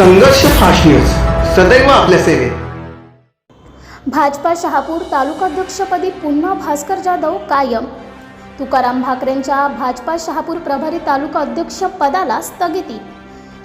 संघर्ष fast news. सदैव आपल्या सेवेत. भाजपा शहापूर तालुकाध्यक्षपदी पुन्हा भास्कर जाधव कायम. तुकाराम भाकरेंच्या भाजपा शहापूर प्रभारी तालुका अध्यक्ष पदाला स्थगिती.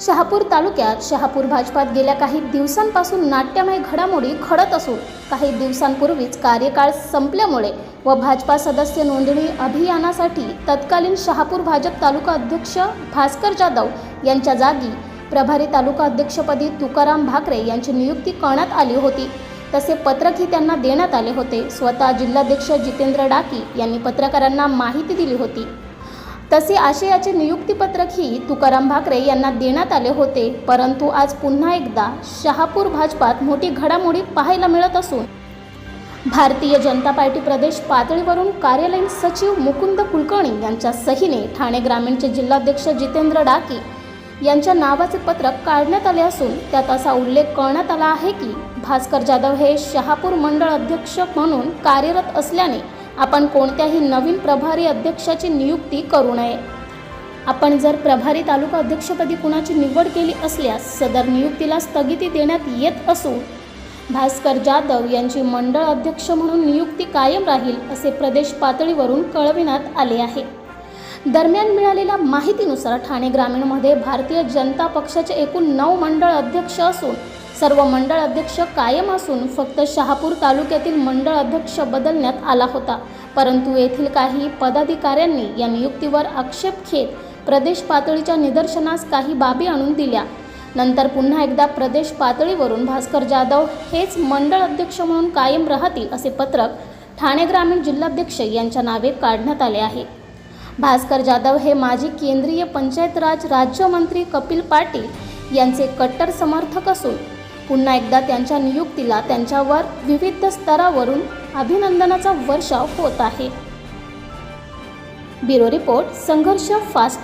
शहापूर तालुक्यात शहापूर भाजपात गेल्या काही दिवसांपासून नाट्यमय घडामोडी घडत असून काही दिवसांपूर्वीच कार्यकाळ संपल्यामुळे व भाजपा सदस्य नोंदणी अभियानासाठी तत्कालीन शहापूर भाजप तालुका अध्यक्ष भास्कर जाधव यांच्या जागी प्रभारी तालुका अध्यक्षपदी तुकाराम भाकरे यांची नियुक्ती करण्यात आली होती. तसे पत्रकही त्यांना देण्यात आले होते. स्वतः जिल्हाध्यक्ष जितेंद्र डाकी यांनी पत्रकारांना माहिती दिली होती. तसे आशयाचे नियुक्तीपत्रकही तुकाराम भाकरे यांना देण्यात आले होते. परंतु आज पुन्हा एकदा शहापूर भाजपात मोठी घडामोडी पाहायला मिळत असून भारतीय जनता पार्टी प्रदेश पातळीवरून कार्यालयीन सचिव मुकुंद कुलकर्णी यांच्या सहीने ठाणे ग्रामीणचे जिल्हाध्यक्ष जितेंद्र डाकी यांच्या नावाचे पत्रक काढण्यात आले असून त्यात असा उल्लेख करण्यात आला आहे की भास्कर जाधव हे शहापूर मंडळ अध्यक्ष म्हणून कार्यरत असल्याने आपण कोणत्याही नवीन प्रभारी अध्यक्षाची नियुक्ती करू नये. आपण जर प्रभारी तालुका अध्यक्षपदी कुणाची निवड केली असल्यास सदर नियुक्तीला स्थगिती देण्यात येत असून भास्कर जाधव यांची मंडळ अध्यक्ष म्हणून नियुक्ती कायम राहील असे प्रदेश पातळीवरून कळविण्यात आले आहे. दरम्यान मिळालेल्या माहितीनुसार ठाणे ग्रामीणमध्ये भारतीय जनता पक्षाचे एकूण नऊ मंडळ अध्यक्ष असून सर्व मंडळ अध्यक्ष कायम असून फक्त शहापूर तालुक्यातील मंडळ अध्यक्ष बदलण्यात आला होता. परंतु येथील काही पदाधिकाऱ्यांनी या नियुक्तीवर आक्षेप घेत प्रदेश पातळीच्या निदर्शनास काही बाबी आणून दिल्या. नंतर पुन्हा एकदा प्रदेश पातळीवरून भास्कर जाधव हेच मंडळ अध्यक्ष म्हणून कायम राहतील असे पत्रक ठाणे ग्रामीण जिल्हाध्यक्ष यांच्या नावे काढण्यात आले आहे. भास्कर जाधव हे माजी केंद्रीय पंचायत राज राज्यमंत्री कपिल पाटील यांचे कट्टर समर्थक असून पुन्हा एकदा त्यांच्या नियुक्तीला त्यांच्यावर विविध स्तरावरून अभिनंदनाचा वर्षाव होत आहे. Bureau report Sangharsh fast news.